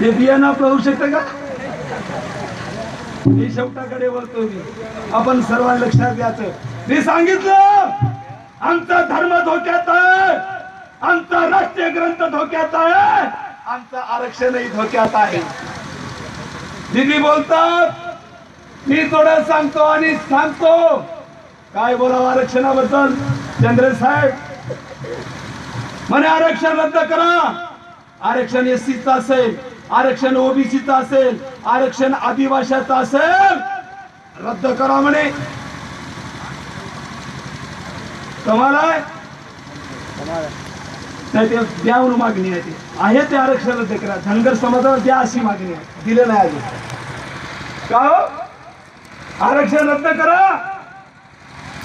हे बियाणं आपलं होऊ शकतं का? मी शेवटाकडे वळतो मी. आपण सर्वांना लक्षात घ्यायचं. मी सांगितलं आमचा धर्म धोक्यात आहे. आमचा राष्ट्रीय ग्रंथ धोक्यात आहे. आमचं आरक्षणही धोक्यात आहे. दिदी बोलतात मी थोडं सांगतो आणि सांगतो काय बोलावं आरक्षणाबद्दल? चंद्र साहेब म्हणे आरक्षण रद्द करा. आरक्षण एससीचं असेल. आरक्षण ओबीसीचं असेल आरक्षण आदिवाशाचं असेल रद्द करा म्हणे. तुम्हाला? द्या म्हणून मागणी आहे ती. आहे ते आरक्षण रद्द करा. धनगर समाजाला द्या अशी मागणी आहे. दिलं नाही अजून. का हो? आरक्षण रद्द करा.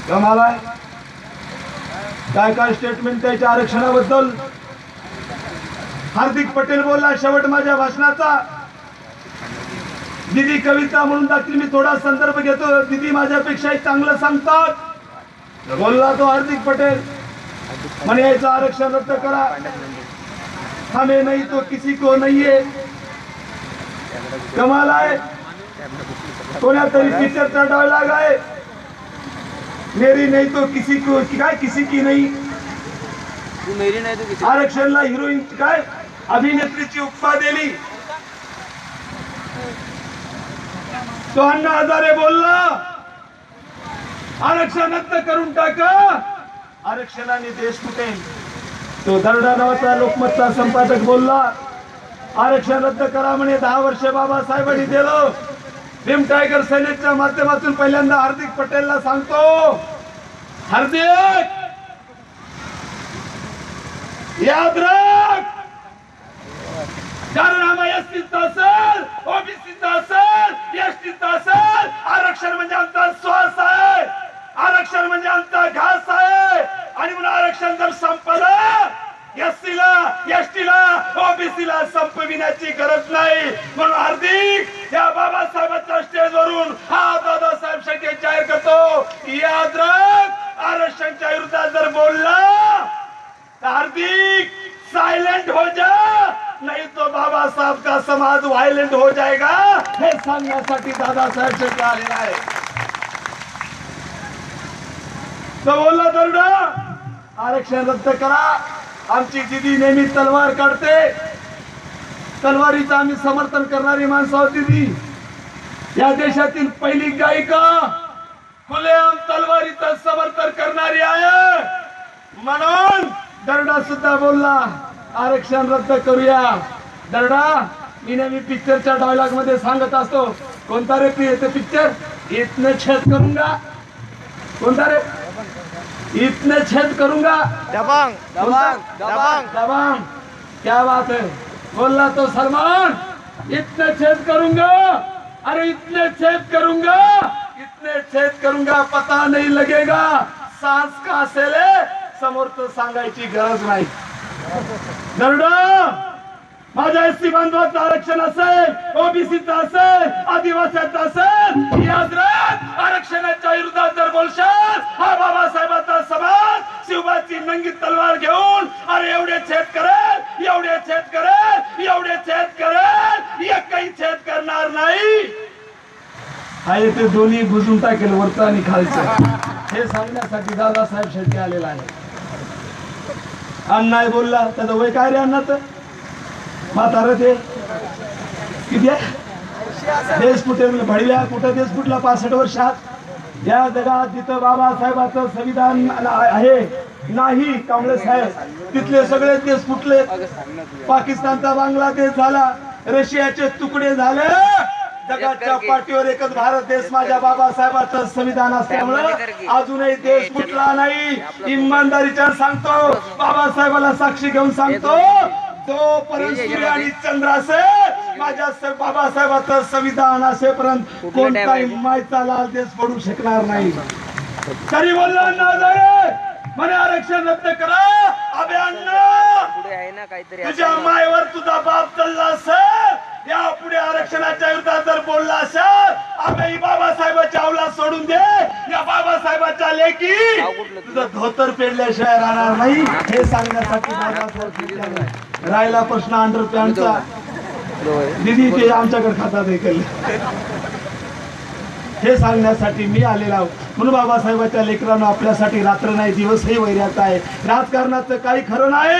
कमाला काय काय स्टेटमेंट त्याच्या आरक्षणाबद्दल? हार्दिक पटेल बोलला शेवट माझ्या भाषणाचा. दिदी कविता म्हणून दाखली मी थोडा संदर्भ घेतो. दिदी माझ्यापेक्षा चांगलं सांगतात. बोलला तो हार्दिक पटेल. म्हणे याचं आरक्षण रद्द करा. हमें नहीं तो किसी को नहीं है कमाल आहे. कोणा तरी पिक्चरचा डायलॉग आहे. मेरी नहीं तो किसी को काय किसी की नहीं? आरक्षणला हिरोईन काय? अभिनेत्रीची उपमा दिली. तो अण्णा हजारे बोलला. आरक्षण करून टाका. आरक्षणाने देश कुठे तो दरडा नावाचा लोकमतचा संपादक बोलला. आरक्षण रद्द करा म्हणे. दहा वर्ष बाबासाहेबांनी दिलं. भीम टायगर सेनेटच्या माध्यमातून पहिल्यांदा हार्दिक पटेलला सांगतो. हार्दिक! याद राख! कारण आम्हा एसटीचा असेल ओबीसीचा असेल एसटीचा असेल आरक्षण म्हणजे आमचा श्वास आहे आरक्षण म्हणजे आमचा घास आहे आणि म्हणून आरक्षण जर संपलं एसटीला एसटीला ओबीसीला संपविण्याची गरज नाही. म्हणून हार्दिक या बाबासाहेबांच्या स्टेजवरून हा दादासाहेब शेट्टी जाहीर करतो याद राख आरक्षणच्या विरोधात जर बोलला हार्दिक साइलेंट हो जा नहीं तो बाबा साहब का समाज वायलेंट हो जाएगा हे सांगण्यासाठी दादासाहेब शेट्टी आलेला आहे तो बोलला दरडा आरक्षण रद्द करा. आमची दिदी नेहमी तलवार काढते. तलवारीचं आम्ही समर्थन करणारी माणसं होती ती या देशातील पहिली गायिका खुलेआम तलवारीचं समर्थन करणारी आहे. म्हणून दरडा सुद्धा बोलला आरक्षण रद्द करूया. दरडा मी नेहमी पिक्चरच्या डायलॉगमध्ये सांगत असतो. कोणता रे पि- ते पिक्चर इतने छेद करूंगा. कोणता रे इतने छेद करूंगा. दबांग दबांग दबांग दबांग क्या बात है. बोलला तो सलमान इतने छेद करूंगा. अरे इतने छेद करूंगा. इतने छेद करूंगा. पता नहीं लगेगा. सांस का ले? समोर तर सांगायची गरज नाही. दरडा माझ्या एसटी बांधवाचं आरक्षण असेल ओबीसीचं असेल आदिवासीचं असेल आरक्षणाच्या विरोधात जर बोलशाल हा बाबासाहेबांचा समाज शिवबाची नंगी तलवार घेऊन अरे एवढे छेद करेल एवढे छेद करेल एवढे छेद करेल एकही छेद करणार नाही. आहे ते दोन्ही बुजून टाकेल वरचं आणि खालचं. हे सांगण्यासाठी दादासाहेब शेट्टी आलेला आहे. अण्णा बोलला त्याचं वय काय रे अण्णाचं? म्हातारं ते. किती आहे? देश कुठे भडव्या कुठं देश कुठला? पासष्ट वर्षात या जगात जिथं बाबासाहेबाचं संविधान आहे नाही काँग्रेस आहे तिथले सगळे देश कुठले? पाकिस्तानचा बांगलादेश झाला रशियाचे तुकडे झाले. जगाच्या पाठीवर एकच भारत देश माझ्या बाबासाहेबाचं संविधान असल्यामुळं अजूनही देश कुठला नाही? इमानदारीच्या सांगतो. बाबासाहेबाला साक्षी घेऊन सांगतो. जोपर्यंत सूर्य आणि चंद्र असेल माझ्या स- बाबासाहेबाचं संविधान असेपर्यंत कोणताही मायचा लाल देश पडू शकणार नाही. तरी बोलला ना म्हणे आरक्षण रद्द करा अबे अण्णा पुढे आहे ना काहीतरी तुझ्या. मायवर तुझा बाप चालला असेल या पुढे आरक्षणाच्या विरोधात जर बोलला असेल आम्ही बाबासाहेबाच्या अवला सोडून दे या बाबासाहेबाच्या लेकी कुठलं तुझं? धोतर पेडल्याशिवाय राहणार नाही हे सांगण्यासाठी बाबासाहेब. राहिला प्रश्न अंडर प्लॅनचा निधी ते आमच्याकडे खातात ऐकले हे सांगण्यासाठी मी आलेला आहो. म्हणून बाबासाहेबाच्या लेकरांना आपल्यासाठी रात्र नाही दिवसही वैऱ्याचा आहे. राजकारणाचं काही खरं नाही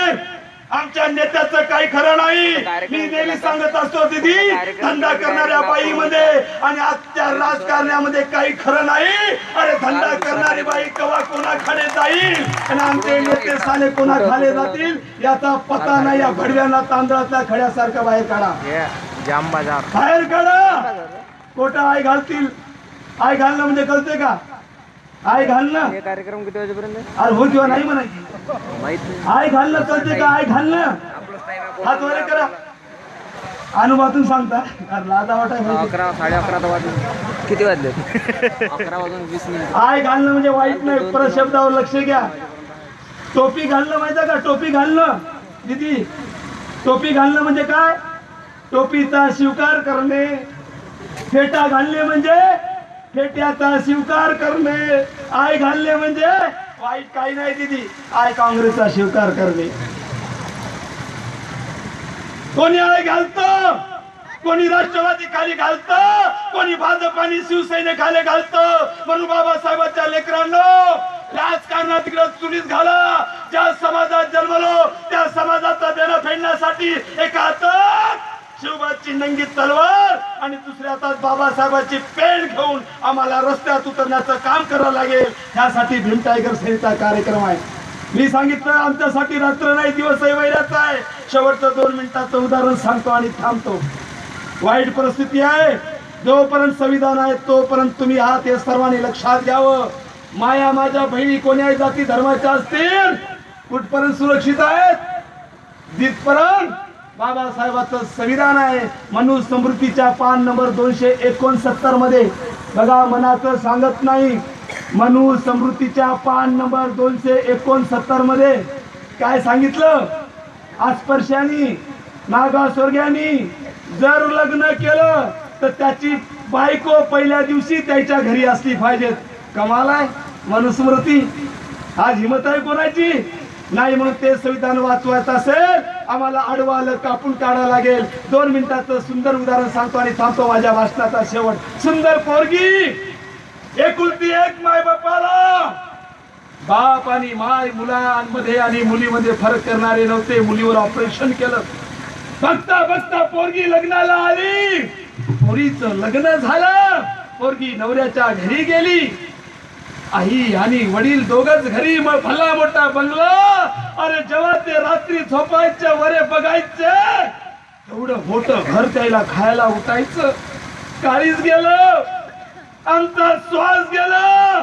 आमच्या नेत्याचं काही खरं नाही. मी नेहमी सांगत असतो दिदी धंदा करणाऱ्या बाईमध्ये आणि आजच्या राजकारण्यामध्ये काही खरं नाही. अरे धंदा करणारी बाई कवा कोणा खाली जाईल? आणि आमचे नेते साले कोणा खाली जातील? याचा पत्ता नाही या भडव्यांना तांदळातल्या खड्यासारखं बाहेर काढा. जाम बाजार. बाहेर काढा. कोटा आय घालतील. आय घालणं म्हणजे कळते का? आय घालणं हे कार्यक्रम किती वाजेपर्यंत अरे हो किंवा नाही म्हणायची. माहीत नाही. आय घालणं कळते का आय घालणं हात वर करा. अनुभवातून सांगता. अरे वाटाय पाहिजे. अकरा साडे अकरा तर वाजले किती वाजले? अकरा वाजून वीस मिनिट. आय घालणं म्हणजे वाईट नाही. परत शब्दावर लक्ष घ्या. टोपी घालणं माहिती का? टोपी घालणं दिदी टोपी घालणं म्हणजे काय? टोपीचा स्वीकार करणे. फेटा घालणे म्हणजे फेट्याचा स्वीकार करणे. आय घालणे म्हणजे वाईट काही नाही दिदी. आय काँग्रेसचा स्वीकार करणे. कोणी आय घालत? कोणी राष्ट्रवादी खाली घालतं? कोणी भाजप आणि शिवसेने खाली घालतं? म्हणून बाबासाहेबांच्या लेकरांनो राजकारणात तिकडे चुलीत घाला. ज्या समाजात जन्मलो त्या समाजाचा देणं फेडण्यासाठी एका हातात शिवबाची नंगी तलवार आणि दुसऱ्या हातात बाबासाहेबांची पेन घेऊन आम्हाला रस्त्यात उतरण्याचं काम करावं लागेल. यासाठी भीम टायगर सेनेचा कार्यक्रम आहे. मी सांगितलं आमच्यासाठी रात्र नाही दिवसही वैराचा आहे. शेवटचं दोन मिनिटाचं उदाहरण सांगतो आणि थांबतो. वाईट परिस्थिती आहे. जोपर्यंत संविधान आहे तोपर्यंत तुम्ही आहात हे सर्वांनी लक्षात घ्यावं. माया माझ्या बहिणी कोण्याही जाती धर्माच्या असतील कुठपर्यंत सुरक्षित आहेत? जिथपर्यंत बाबासाहेबाचं संविधान आहे. म्हणून समृद्धीच्या पान नंबर दोनशे एकोणसत्तरमध्ये. बघा मनाचं सांगत नाही. म्हणून समृद्धीच्या पान नंबर दोनशे एकोणसत्तरमध्ये. काय सांगितलं? अस्पर्शानी नागास्वर्ग्यानी जर लग्न केलं तर त्याची बायको पहिल्या दिवशी त्याच्या घरी असली पाहिजेत कमाल आहे. मनुस्मृती आज हिमत आहे कोणाची? नाही म्हणून ते संविधान वाचवायचं असेल आम्हाला आडवालं कापून काढावं लागेल. दोन मिनिटाचं सुंदर उदाहरण सांगतो आणि थांबतो माझ्या भाषणाचा शेवट. सुंदर पोरगी! एकुलती एक माय बापाला बाप आणि माय मुलांमध्ये आणि मुलीमध्ये फरक करणारे नव्हते. मुलीवर ऑपरेशन केलं. बघता बघता पोरगी लग्नाला आली. पोरीचं लग्न झालं. पोरगी नवऱ्याच्या घरी गेली. आई आणि वडील दोघच घरी मग भला मोठा बंगला. अरे जेव्हा ते रात्री झोपायच्या वरे बघायचे एवढं मोठं घर त्याला खायला उठायचं. काळीच गेलं आमचा श्वास गेला.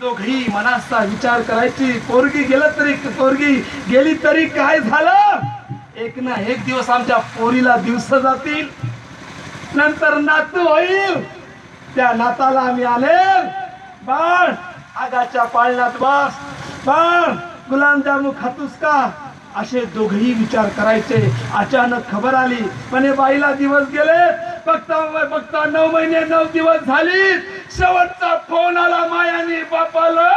दोघी मनाचा विचार करायची. पोरगी गेलं तरी पोरगी गेली तरी काय झालं? एक ना एक दिवस आमच्या पोरीला दिवस जातील. नंतर नातू होईल. त्या नाताला आम्ही आले बाळ आगाच्या पाळण्यात बस बाळ गुलामजामू खातूस का? असे दोघही विचार करायचे. अचानक खबर आली. म्हणे बाईला दिवस गेले. बघता बघता नऊ महिने नऊ दिवस झाली. शेवटचा फोन आला मायाने बापाला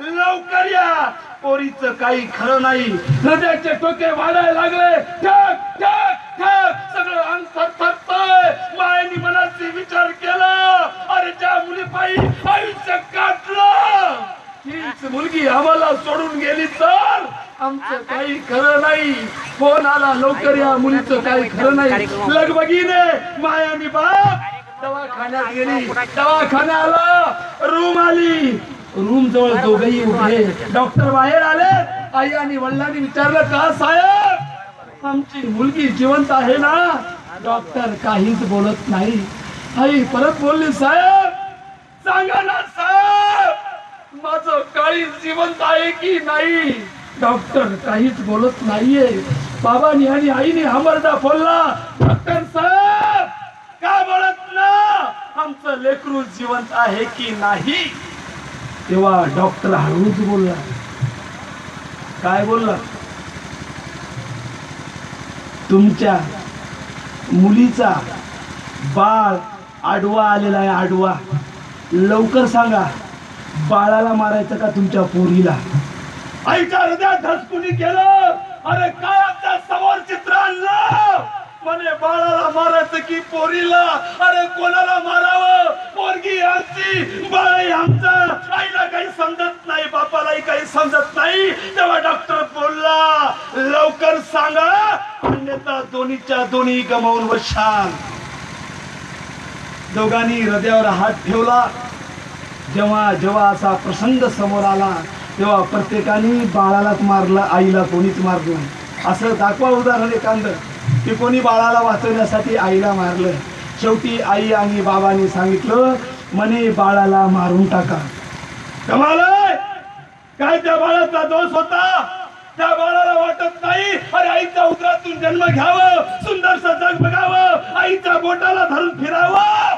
लवकर या. पोरीचं काही खरं नाही. नद्याचे टोके वाढायला लागले. ठक ठक. ठक सगळं अंग थरथरतंय मायनी मनाचे विचार केला. अरे ज्या मुलीपायी आयुष्य काटलं तीच मुलगी आम्हाला सोडून गेली तर आमचं काही खरं नाही. फोन आला लवकर या मुलीचं काही खरं नाही. लगबगीने मायानी बाप दवाखान्यात गेली. दवाखान्याला रूम आली. रूम जवळ दोघही उभे. डॉक्टर बाहेर आले. आई आणि वडिलांनी विचारलं का साहेब? आमची मुलगी जिवंत आहे ना डॉक्टर काहीच बोलत नाही. आई परत बोलली साहेब सांगा ना साहेब माझं काळी जिवंत आहे की नाही? डॉक्टर काहीच बोलत नाहीये. बाबांनी आणि आईने हमरदा बोलला डॉक्टर साहेब का बोलत ना? आमचं लेकरू जिवंत आहे की नाही? तेव्हा डॉक्टर हळूच बोलला. काय बोलला? तुमच्या मुलीचा बाळ आडवा आलेला आहे आडवा. लवकर सांगा बाळाला मारायचं का तुमच्या पोरीला? आईच्या हृदयात धसकुनी केलं. अरे काय आमच्यासमोर चित्र आणलं? म्हणे बाळाला मारायचं की पोरीला? अरे कोणाला मारावं? पोरगी आमची बाळ आमचा आमचं. आईला काही समजत नाही बापालाही काही समजत नाही. तेव्हा डॉक्टर बोलला लवकर सांगा अन्यथा दोन्हीच्या दोन्ही गमावून व बसाल दोघांनी हृदयावर हात ठेवला. जेव्हा जेव्हा असा प्रसंग समोर आला तेव्हा प्रत्येकाने बाळालाच मारलं आईला कोणीच मारलं असं दाखवा उदाहरण एखादं की कोणी बाळाला वाचवण्यासाठी आईला मारलं. शेवटी आई आणि बाबांनी सांगितलं म्हणे बाळाला मारून टाका. कमाल काय त्या बाळाचा दोष होता? त्या बाळाला वाटत नाही. अरे आईच्या उदरातून जन्म घ्यावं. सुंदरस जग बघावं. आईच्या बोटाला धरून फिरावं.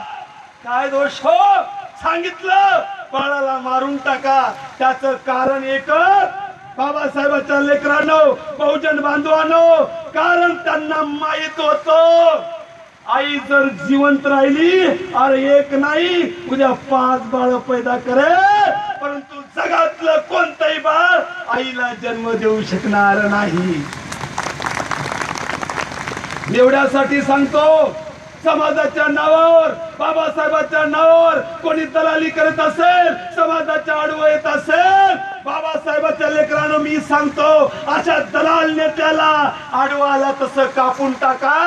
काय दोष हो? सांगितलं. बाळाला मारून टाका. त्याच कारण एकच. बाबासाहेबांच्या लेकरांनो बहुजन बांधवांनो कारण त्यांना माहीत होत. आई जर जिवंत राहिली अरे एक नाही उद्या पाच बाळ पैदा करे परंतु जगातलं कोणतंही बाळ आईला जन्म देऊ शकणार नाही. एवढ्यासाठी सांगतो समाजाच्या नावावर बाबासाहेबांच्या नावावर कोणी दलाली करत असेल समाजाच्या आडवं येत असेल बाबासाहेबांच्या लेकरानं मी सांगतो अशा दलाल नेत्याला आडवाला तसं कापून टाका.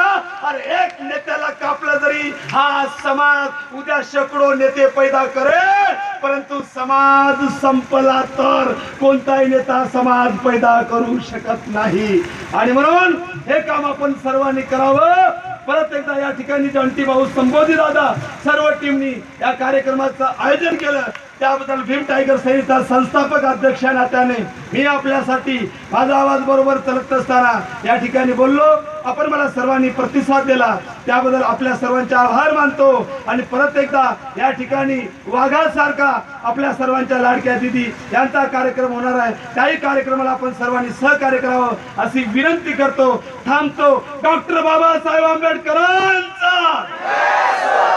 अरे एक नेत्याला कापलं जरी हा समाज उद्या शेकडो नेते पैदा करेल परंतु समाज संपला तर कोणताही नेता समाज पैदा करू शकत नाही. आणि म्हणून हे काम आपण सर्वांनी करावं. परत एकदा या ठिकाणी जंटी भाऊ संबोधी दादा सर्व टीमनी या कार्यक्रमाचं आयोजन केलं. त्याबद्दल भीम टायगर संहिता संस्थापक अध्यक्ष नात्याने मी आपल्यासाठी माझा आवाज बरोबर चलत असताना या ठिकाणी बोललो. आपण मला सर्वांनी प्रतिसाद दिला. त्याबद्दल आपल्या सर्वांचे आभार मानतो. आणि परत एकदा या ठिकाणी वाघासारखा आपल्या सर्वांच्या लाडक्या दिदी यांचा कार्यक्रम होणार आहे. त्याही कार्यक्रमाला आपण सर्वांनी सहकार्य करावं अशी विनंती करतो थांबतो. डॉक्टर बाबासाहेब आंबेडकरांचा!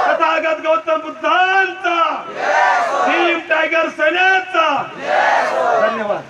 तथागत गौतम बुद्धांचा! भीम टायगर सेनेचा! धन्यवाद.